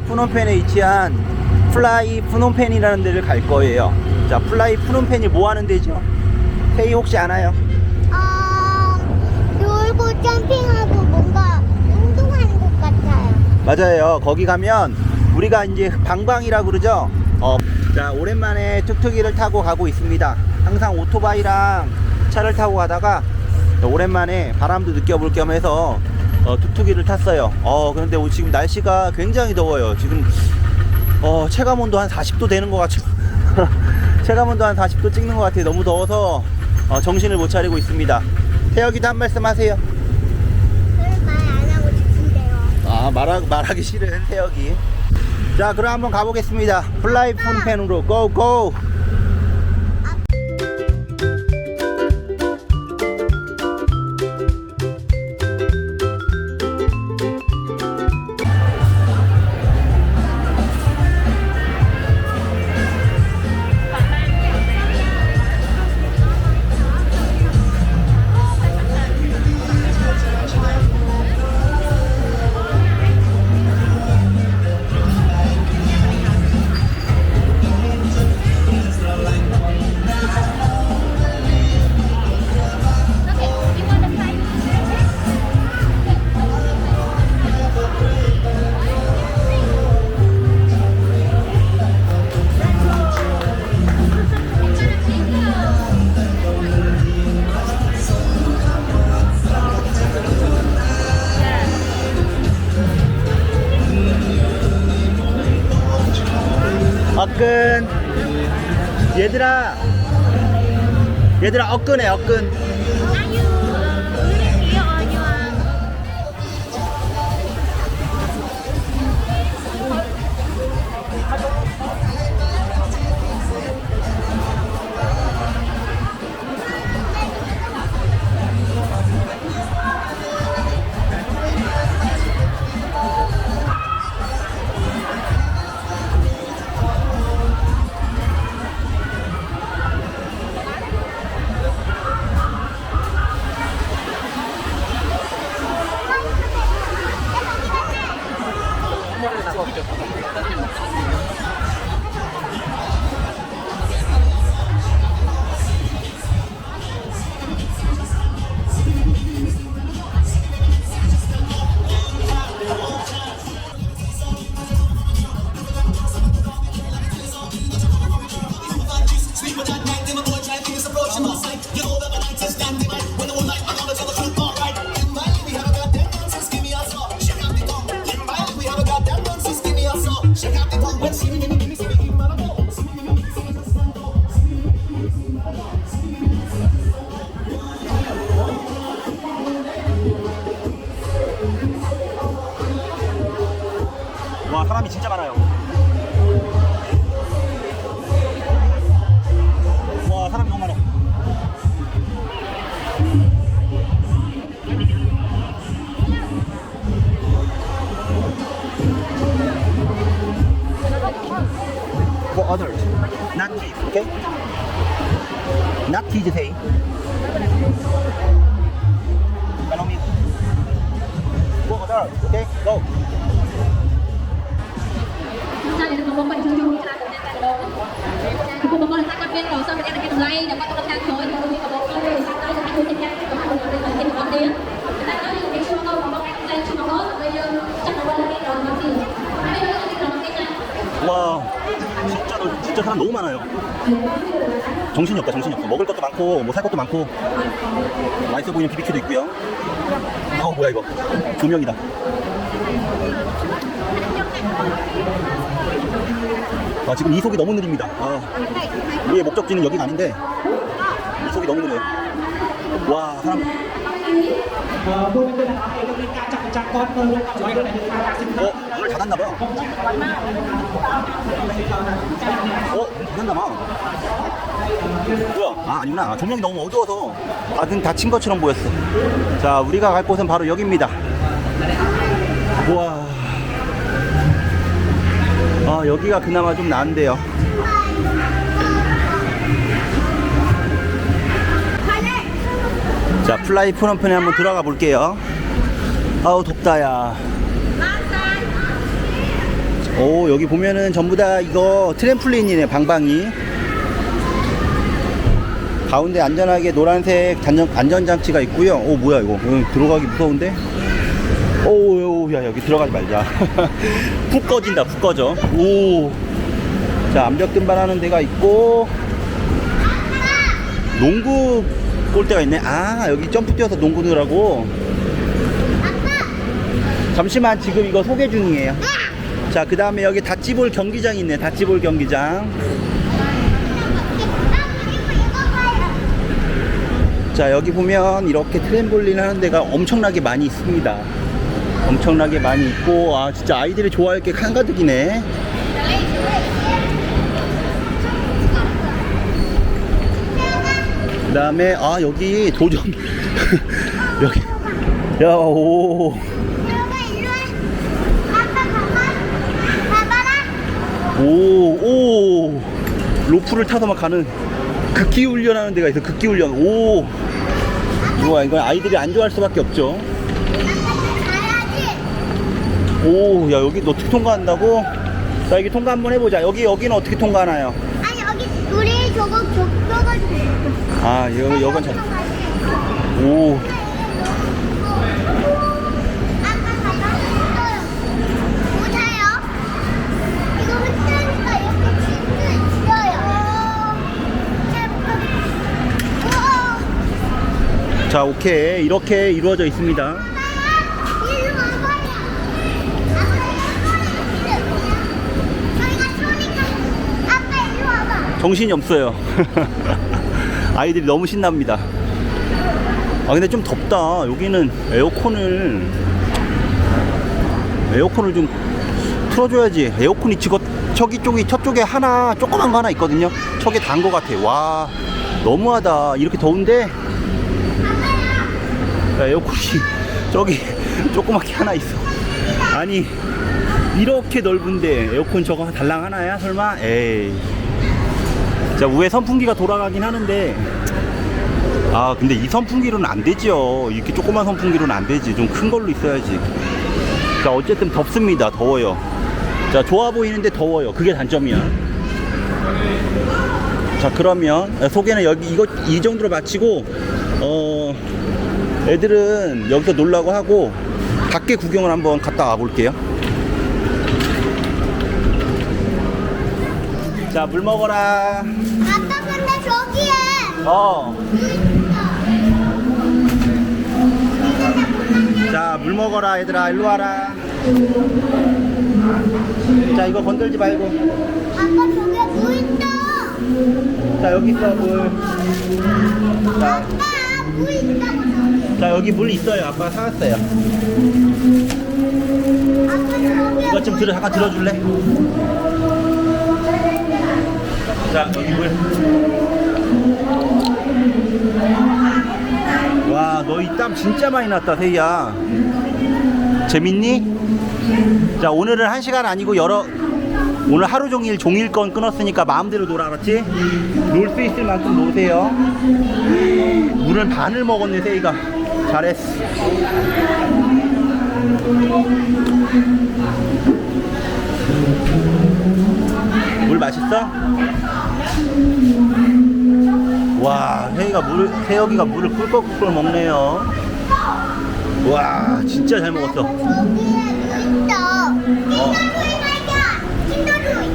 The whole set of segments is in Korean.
푸놈펜에 위치한 플라이 푸놈펜이라는 데를 갈 거예요. 자, 플라이 푸놈펜이 뭐 하는 데죠? 페이 혹시 아나요? 어, 놀고 점핑하고 뭔가 운동하는 것 같아요. 맞아요. 거기 가면 우리가 이제 방방이라고 그러죠. 어, 자, 오랜만에 툭툭이를 타고 가고 있습니다. 항상 오토바이랑 차를 타고 가다가 오랜만에 바람도 느껴볼 겸 해서 어, 툭툭이를 탔어요. 어, 그런데 오- 지금 날씨가 굉장히 더워요. 지금 어, 체감 온도 한 40도 되는 것 같죠. 체감 온도 한 40도 찍는 것 같아요. 너무 더워서 어, 정신을 못 차리고 있습니다. 태혁이도 한 말씀 하세요. 그런 말안 하고 싶은데요. 아 말하, 말하기 싫은 태혁이 자 그럼 한번 가보겠습니다 플라이 폰펜으로 고고 어끈. 얘들아. 얘들아 어끈해 어끈 와 사람이 진짜 많아요 đầu cái này. 와 진짜 사람 너무 많아요. 정신이 없다 정신이 없어. 먹을 것도 많고 뭐 살 것도 많고 맛있어 보이는 BBQ도 있고요. 어 뭐야 이거 조명이다. 아 지금 이속이 너무 느립니다. 아, 우리의 목적지는 여기가 아닌데 이속이 너무 느려요. 와 사람 어 문을 닫았나 봐. 어 닫았나 봐. 뭐야? 아 아니구나. 아, 조명이 너무 어두워서 아등 닫힌 것처럼 보였어. 자 우리가 갈 곳은 바로 여기입니다. 우와. 아 여기가 그나마 좀 나은데요. 자 플라이 프롬펜에 한번 들어가 볼게요. 아우 덥다 야. 오 여기 보면은 전부 다 이거 트램플린이네 방방이. 가운데 안전하게 노란색 안전, 안전장치가 있고요. 오 뭐야 이거. 음, 들어가기 무서운데? 오야 여기 들어가지 말자. 푹 꺼진다 푹 꺼져. 오 자 암벽 등반하는 데가 있고. 농구 골대가 있네. 아 여기 점프 뛰어서 농구 넣으라고 잠시만 지금 이거 소개 중이에요. 자 그 다음에 여기 다찌볼 경기장 있네. 다찌볼 경기장. 자 여기 보면 이렇게 트램볼린 하는 데가 엄청나게 많이 있습니다. 엄청나게 많이 있고 아 진짜 아이들이 좋아할 게 한가득이네. 그 다음에 아 여기 도전. 여기. 야 오 들어가 일로 와. 아빠 봐봐. 봐봐라. 오, 오, 로프를 타서 막 가는 극기 훈련하는 데가 있어. 극기 훈련. 오, 좋아. 이건 아이들이 안 좋아할 수밖에 없죠. 오, 야 여기 너 어떻게 통과한다고? 자 여기 통과 한번 해보자. 여기 여기는 어떻게 통과하나요? 아니 여기 우리 저거 좁혀가지고. 아, 여기 여건 잘. 오, 자 오케이 이렇게 이루어져 있습니다. 정신이 없어요. 아이들이 너무 신납니다. 아 근데 좀 덥다. 여기는 에어컨을 에어컨을 좀 틀어줘야지. 에어컨이 지금 저기 쪽이 저쪽에 하나 조그만 거 하나 있거든요. 저게 단 거 같아. 와 너무하다. 이렇게 더운데 야, 에어컨이 저기 조그맣게 하나 있어. 아니 이렇게 넓은데 에어컨 저거 달랑 하나야 설마? 에이. 자 위에 선풍기가 돌아가긴 하는데. 아 근데 이 선풍기로는 안 되죠. 이렇게 조그만 선풍기로는 안 되지. 좀 큰 걸로 있어야지. 자 어쨌든 덥습니다. 더워요. 자 좋아 보이는데 더워요. 그게 단점이야. 자 그러면 소개는 여기 이거 이 정도로 마치고 어 애들은 여기서 놀라고 하고 밖에 구경을 한번 갔다 와 볼게요 자 물 먹어라 아빠 근데 저기에 어. 자, 물 먹어라, 얘들아. 일로 와라. 자, 이거 건들지 말고. 아빠 저기에 뭐 있어? 자, 여기 있어, 물. 자, 아빠 뭐 있다고 자 여기 물 있어요. 아빠 사왔어요. 이것 좀 들어, 잠깐 들어줄래? 자, 여기 물. 와, 너 이 땀 진짜 많이 났다, 세이야. 재밌니? 자, 오늘은 한 시간 아니고 여러, 오늘 하루 종일 종일권 끊었으니까 마음대로 놀아, 알았지? 놀 수 있을 만큼 노세요. 물을 반을 먹었네, 세이가. 잘했어. 물 맛있어? 와, 혜이가 물, 혜혁이가 물을 꿀꺽꿀꺽 먹네요. 와, 진짜 잘 먹었어. 발견. 킨더조이.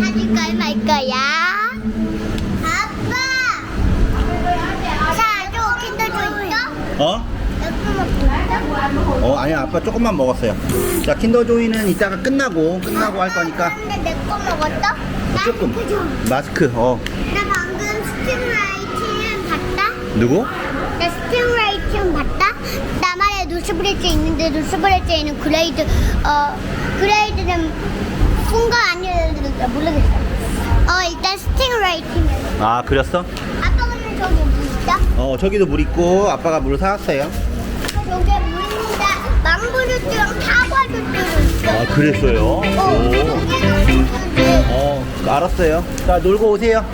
사줄까 말 거야? 아빠. 사줘 킨더조이 있어? 어? 몇개 먹고 있 어? 어, 아니야, 아빠 조금만 먹었어요. 자, 킨더조이는 이따가 끝나고, 끝나고 할 거니까. 근데 내 거 먹었어? 나 조금. 그죠? 마스크, 어. 나 방금 스팀라이팅 봤다? 누구? 나 스팀라이팅 봤다? 나만의 누스브레이트 있는데 누스브레이트에는 그레이드 어 그레이드는 순간 아니었는데 모르겠어. 어 일단 스팅라이팅. 아, 그렸어? 아빠 근데 저기 뭐 있다? 어, 저기도 물 있고, 아빠가 물을 사왔어요. 저기 물입니다. 망고주스랑 사과주스도 있어. 아, 그랬어요? 어, 오. 어, 알았어요. 자, 놀고 오세요.